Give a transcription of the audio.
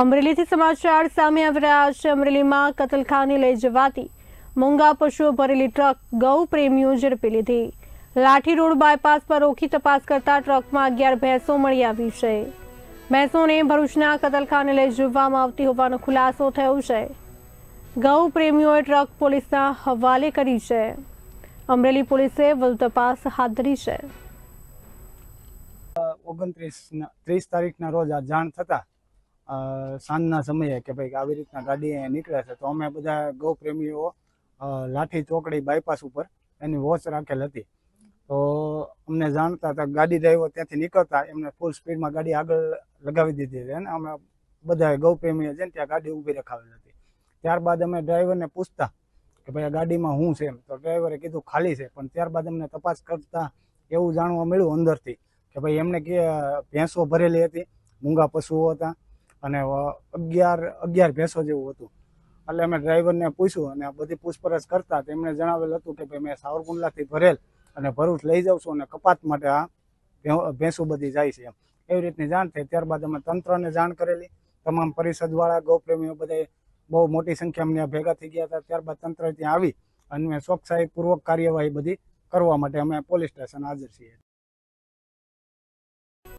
અમરેલીથી સમાચાર સામે આવી રહ્યા છે. અમરેલીમાં કતલખાને લઈ જવાતી મૂંગા પશુઓ ભરેલી ટ્રક ગૌ પ્રેમીઓ ઝડપી લીધી. લાઠી રોડ બાયપાસ પર ઓખી તપાસ કરતા ટ્રકમાં અગિયાર ભેંસો મળી આવી છે. ભેંસોને ભરૂચના કતલખાને લઈ જવામાં આવતી હોવાનો ખુલાસો થયો છે. ગૌ પ્રેમીઓએ ટ્રક પોલીસના હવાલે કરી છે. અમરેલી પોલીસે વધુ તપાસ હાથ ધરી છે. ઓગણત્રીસ ત્રીસ તારીખના રોજ આ જાણ થતા સાંજના સમયે કે ભાઈ આવી રીતના ગાડી નીકળે છે, તો અમે બધા ગૌપ્રેમીઓ પ્રેમીઓ લાઠી ચોકડી બાયપાસ ઉપર એની વોચ રાખેલ હતી. તો અમને જાણતા હતા ગાડી ડ્રાઈવર ત્યાંથી નીકળતા, એમને ફૂલ સ્પીડમાં ગાડી આગળ લગાવી દીધી હતી અને અમે બધા ગૌપ્રેમીઓ છે ત્યાં ગાડી ઊભી રખાવેલ હતી. ત્યારબાદ અમે ડ્રાઈવરને પૂછતા કે ભાઈ આ ગાડીમાં શું છે એમ. તો ડ્રાઈવરે કીધું ખાલી છે, પણ ત્યારબાદ અમને તપાસ કરતા એવું જાણવા મળ્યું અંદરથી કે ભાઈ એમને કે ભેંસો ભરેલી હતી, મૂંગા પશુઓ હતા અને અગિયાર અગિયાર ભેંસો જેવું હતું. એટલે અમે ડ્રાઈવરને પૂછ્યું અને બધી પૂછપરછ કરતા તેમણે જણાવેલ હતું કે ભાઈ મેં સાવરકુંડલાથી ભરેલ અને ભરૂચ લઈ જાઉં છું અને કપાત માટે આ ભેંસો બધી જાય છે એમ. એવી રીતની જાણ થઈ. ત્યારબાદ અમે તંત્રને જાણ કરેલી. તમામ પરિષદવાળા, ગૌપ્રેમીઓ બધા બહુ મોટી સંખ્યામાં ત્યાં ભેગા થઈ ગયા હતા. ત્યારબાદ તંત્ર ત્યાં આવી અને ચોકસાઈપૂર્વક કાર્યવાહી બધી કરવા માટે અમે પોલીસ સ્ટેશન હાજર છીએ.